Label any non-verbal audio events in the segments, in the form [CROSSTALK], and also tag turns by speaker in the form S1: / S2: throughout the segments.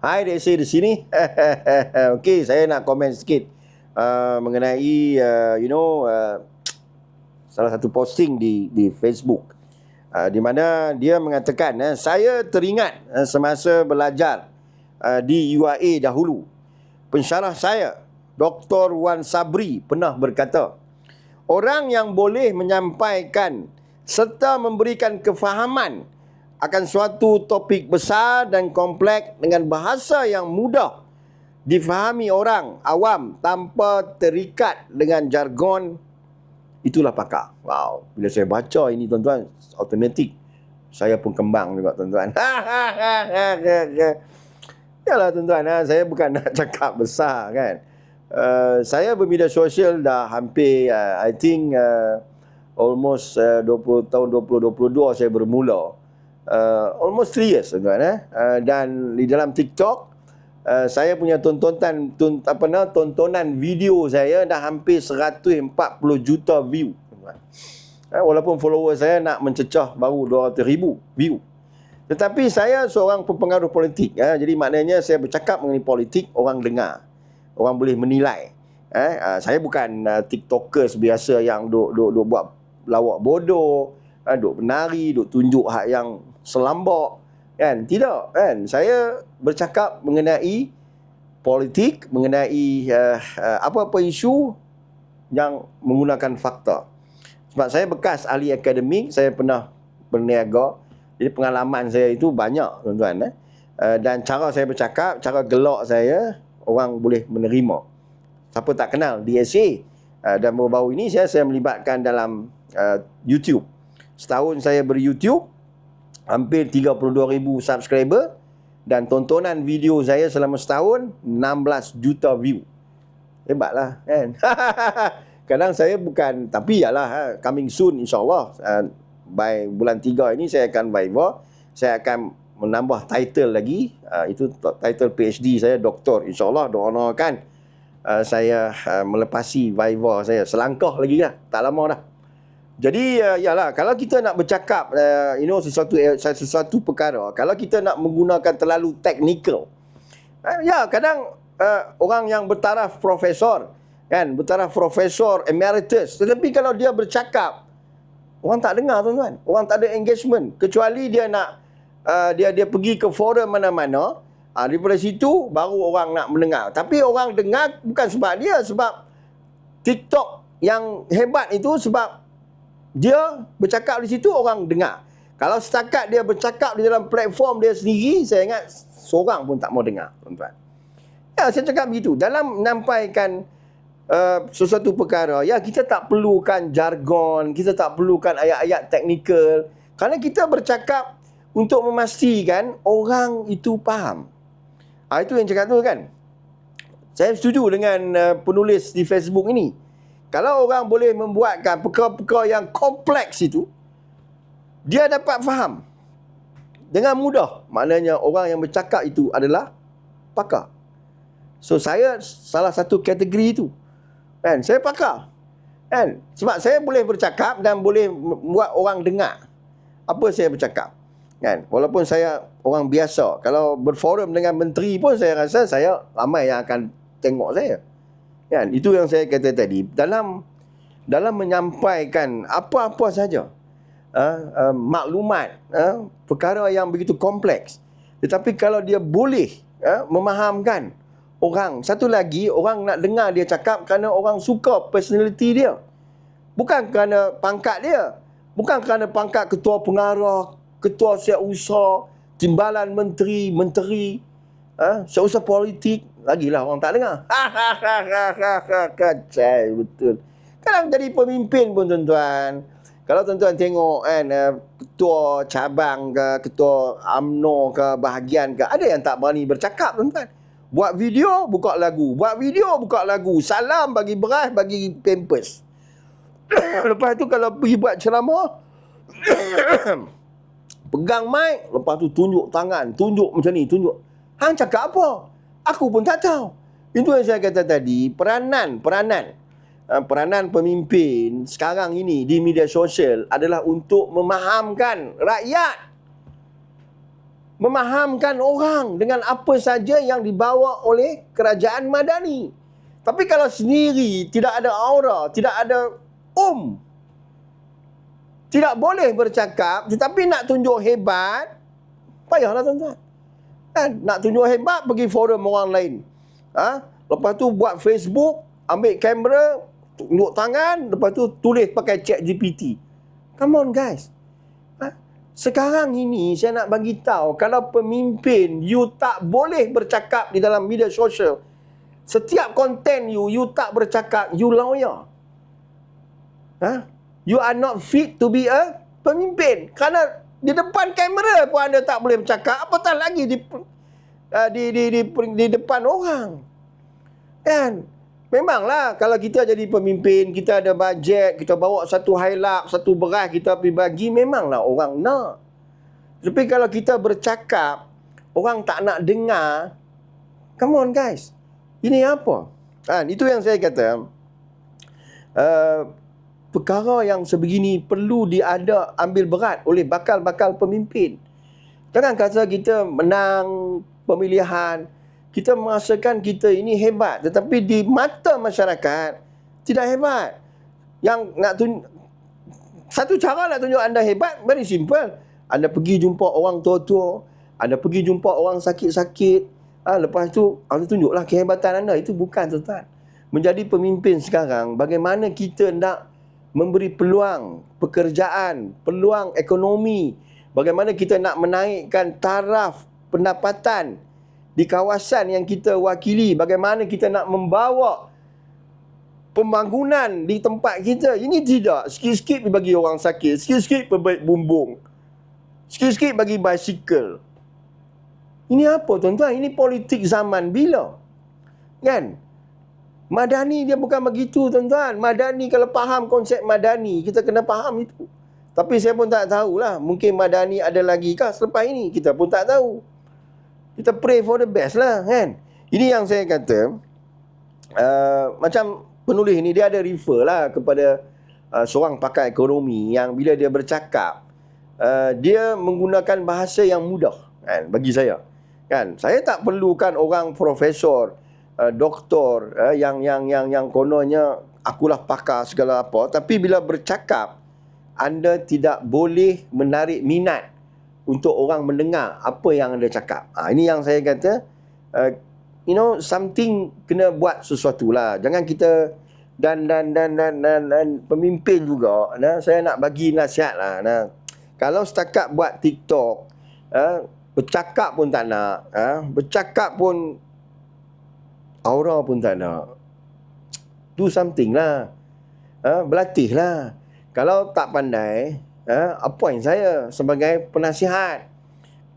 S1: Hai Desi di sini. [LAUGHS] Okey, saya nak komen sikit uh, mengenai uh, you know uh, salah satu posting di di Facebook. Uh, di mana dia mengatakan uh, saya teringat uh, semasa belajar uh, di UAE dahulu. Pensyarah saya Dr. Wan Sabri pernah berkata, orang yang boleh menyampaikan serta memberikan kefahaman akan suatu topik besar dan kompleks dengan bahasa yang mudah difahami orang awam tanpa terikat dengan jargon itulah pakar. Wow, bila saya baca ini tuan-tuan automatik saya pun kembang juga tuan-tuan. [LAUGHS] Yalah tuan-tuan, ha, saya bukan [LAUGHS] nak cakap besar kan. Uh, saya bermedia sosial dah hampir uh, I think uh, almost uh, 20 tahun 2022 saya bermula uh, almost 3 years tuan eh? Uh, dan di dalam TikTok uh, saya punya tontonan tun, apa nama tontonan video saya dah hampir 140 juta view. Tuan. Uh, walaupun follower saya nak mencecah baru 200 ribu view. Tetapi saya seorang pempengaruh politik uh, jadi maknanya saya bercakap mengenai politik orang dengar. Orang boleh menilai. Eh uh, saya bukan uh, tiktokers biasa yang duk duk duk buat lawak bodoh uh, duk menari duk tunjuk hak yang selambak kan? Tidak kan? Saya bercakap mengenai politik mengenai uh, uh, apa-apa isu yang menggunakan fakta. Sebab saya bekas ahli akademik saya pernah berniaga. Jadi pengalaman saya itu banyak tuan-tuan eh? uh, dan cara saya bercakap cara gelak saya orang boleh menerima. Siapa tak kenal DSA dan baru-baru ini saya saya melibatkan dalam uh, YouTube. Setahun saya ber YouTube hampir 32,000 subscriber dan tontonan video saya selama setahun 16 juta view. Hebatlah kan. [LAUGHS] Kadang saya bukan tapi yalah ha, coming soon insyaallah uh, by bulan 3 ini saya akan Viva. Saya akan menambah title lagi. Uh, itu title PhD saya doktor insyaallah doakan saya melepasi Viva saya selangkah lagi lah. Tak lama dah. Jadi uh, yalah kalau kita nak bercakap uh, you know sesuatu uh, sesuatu perkara kalau kita nak menggunakan terlalu teknikal uh, ya kadang uh, orang yang bertaraf profesor kan bertaraf profesor emeritus tetapi kalau dia bercakap orang tak dengar tuan-tuan. Orang tak ada engagement kecuali dia nak uh, dia dia pergi ke forum mana-mana uh, daripada situ baru orang nak mendengar. Tapi orang dengar bukan sebab dia sebab TikTok yang hebat itu sebab dia bercakap di situ orang dengar. Kalau setakat dia bercakap di dalam platform dia sendiri, saya ingat seorang pun tak mau dengar, tuan-tuan. Ya, saya cakap begitu. Dalam menyampaikan uh, sesuatu perkara, ya kita tak perlukan jargon, kita tak perlukan ayat-ayat teknikal. Kerana kita bercakap untuk memastikan orang itu faham. Ha, itu yang cakap tu kan. Saya setuju dengan uh, penulis di Facebook ini. Kalau orang boleh membuatkan perkara-perkara yang kompleks itu, dia dapat faham dengan mudah. Maknanya orang yang bercakap itu adalah pakar. So saya salah satu kategori itu. Kan? Saya pakar. Kan? Sebab saya boleh bercakap dan boleh buat orang dengar apa saya bercakap. Kan? Walaupun saya orang biasa, kalau berforum dengan menteri pun saya rasa saya ramai yang akan tengok saya. Kan? Itu yang saya kata tadi. Dalam dalam menyampaikan apa-apa saja uh, uh, maklumat, uh, perkara yang begitu kompleks. Tetapi kalau dia boleh uh, memahamkan orang, satu lagi orang nak dengar dia cakap kerana orang suka personality dia. Bukan kerana pangkat dia. Bukan kerana pangkat ketua pengarah, ketua siap usaha, timbalan menteri, menteri, uh, siap usaha politik, Lagilah orang tak dengar. Kacai betul. Kadang jadi pemimpin pun tuan-tuan. Kalau tuan-tuan tengok kan eh, ketua cabang ke, ketua AMNO ke, bahagian ke, ada yang tak berani bercakap tuan-tuan. Buat video, buka lagu. Buat video, buka lagu. Salam bagi beras, bagi pampers. [COUGHS] lepas tu kalau pergi buat ceramah, [COUGHS] pegang mic, lepas tu tunjuk tangan, tunjuk macam ni, tunjuk. Hang cakap apa? Aku pun tak tahu. Itu yang saya kata tadi, peranan, peranan. Ah, peranan pemimpin sekarang ini di media sosial adalah untuk memahamkan rakyat. memahamkan orang dengan apa saja yang dibawa oleh kerajaan Madani. Tapi kalau sendiri tidak ada aura, tidak ada um, tidak boleh bercakap tetapi nak tunjuk hebat, payahlah tuan-tuan. Kan? Nak tunjuk hebat pergi forum orang lain. Ha? Lepas tu buat Facebook, ambil kamera, tunjuk tangan, lepas tu tulis pakai chat GPT. Come on guys. Ha? Sekarang ini saya nak bagi tahu kalau pemimpin you tak boleh bercakap di dalam media sosial. Setiap konten you you tak bercakap, you lawyer. Ha? You are not fit to be a pemimpin. Kerana di depan kamera pun anda tak boleh bercakap. Apatah lagi di, uh, di, di, di, di, di depan orang. Kan? Memanglah kalau kita jadi pemimpin, kita ada bajet, kita bawa satu highlight, satu beras kita pergi bagi, memanglah orang nak. Tapi kalau kita bercakap, orang tak nak dengar, come on guys. Ini apa? Kan? Itu yang saya kata. Uh, perkara yang sebegini perlu diada ambil berat oleh bakal-bakal pemimpin. Jangan kata kita menang pemilihan, kita merasakan kita ini hebat tetapi di mata masyarakat tidak hebat. Yang nak tunjuk satu cara nak tunjuk anda hebat very simple. Anda pergi jumpa orang tua-tua, anda pergi jumpa orang sakit-sakit, ah lepas tu anda tunjuklah kehebatan anda. Itu bukan tuan-tuan. Menjadi pemimpin sekarang, bagaimana kita nak memberi peluang pekerjaan, peluang ekonomi, bagaimana kita nak menaikkan taraf pendapatan di kawasan yang kita wakili, bagaimana kita nak membawa pembangunan di tempat kita. Ini tidak, sikit-sikit bagi orang sakit, sikit-sikit perbaik bumbung. Sikit-sikit bagi basikal. Ini apa tuan-tuan? Ini politik zaman bila? Kan? Madani dia bukan begitu tuan-tuan. Madani kalau faham konsep Madani, kita kena faham itu. Tapi saya pun tak tahulah. Mungkin Madani ada lagi kah selepas ini? Kita pun tak tahu. Kita pray for the best lah kan. Ini yang saya kata. Uh, macam penulis ini dia ada refer lah kepada uh, seorang pakar ekonomi yang bila dia bercakap. Uh, dia menggunakan bahasa yang mudah kan, bagi saya. Kan? Saya tak perlukan orang profesor uh, doktor uh, yang yang yang yang kononnya akulah pakar segala apa tapi bila bercakap anda tidak boleh menarik minat untuk orang mendengar apa yang anda cakap. Ha, ini yang saya kata uh, you know something kena buat sesuatu lah. Jangan kita dan dan dan dan dan, dan pemimpin juga nah saya nak bagi nasihat lah nah. Kalau setakat buat TikTok uh, bercakap pun tak nak uh, bercakap pun aura pun tak nak. Do something lah. Ha, berlatih lah. Kalau tak pandai, ha, appoint saya sebagai penasihat.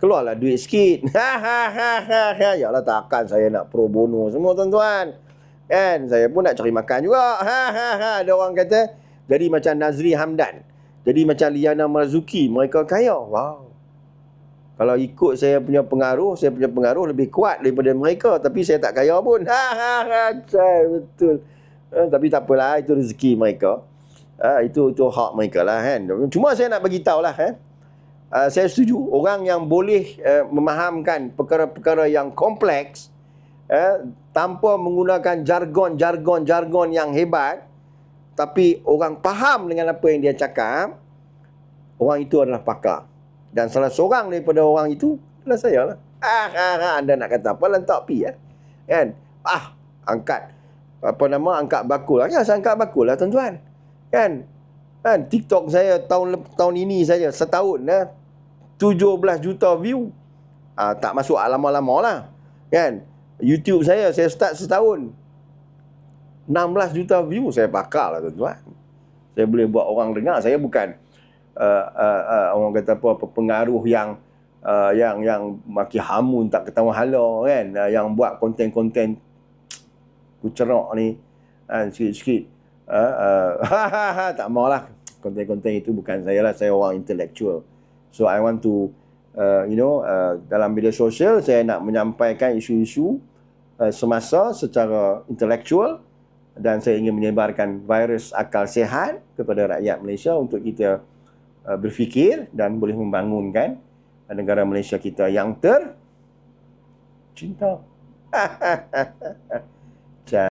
S1: Keluarlah duit sikit. [LAUGHS] ya Allah takkan saya nak pro bono semua tuan-tuan. Kan? Saya pun nak cari makan juga. Ada orang kata, jadi macam Nazri Hamdan. Jadi macam Liana Marzuki. Mereka kaya. Wow. Kalau ikut saya punya pengaruh, saya punya pengaruh lebih kuat daripada mereka. Tapi saya tak kaya pun. Ha, ha, ha, betul. Ha, tapi tak apalah, itu rezeki mereka. Ha, itu itu hak mereka lah kan. Cuma saya nak bagi tahu lah. Eh. Uh, saya setuju. Orang yang boleh uh, memahamkan perkara-perkara yang kompleks uh, tanpa menggunakan jargon-jargon-jargon yang hebat tapi orang faham dengan apa yang dia cakap, orang itu adalah pakar. Dan salah seorang daripada orang itu adalah saya lah. Ah, ah, ah, anda nak kata apa? Lantak pi ya. Kan? Ah, angkat. Apa nama? Angkat bakul. Ya, saya angkat bakul lah tuan-tuan. Kan? Kan? TikTok saya tahun tahun ini saja. Setahun ya. 17 juta view. Ah, tak masuk lama-lama lah. Kan? YouTube saya, saya start setahun. 16 juta view. Saya pakar lah tuan-tuan. Saya boleh buat orang dengar. Saya bukan uh, uh, uh, orang kata apa, apa pengaruh yang uh, yang yang maki hamun tak ketahuan hala kan? Uh, yang buat konten-konten kucerak ni uh, sikit-sikit. Uh, uh, [LAUGHS] tak maulah. Konten-konten itu bukan saya lah saya orang intellectual. So i want to uh, you know uh, dalam media sosial saya nak menyampaikan isu-isu uh, semasa secara intellectual dan saya ingin menyebarkan virus akal sehat kepada rakyat Malaysia untuk kita Uh, berfikir dan boleh membangunkan negara Malaysia kita yang ter cinta. [LAUGHS]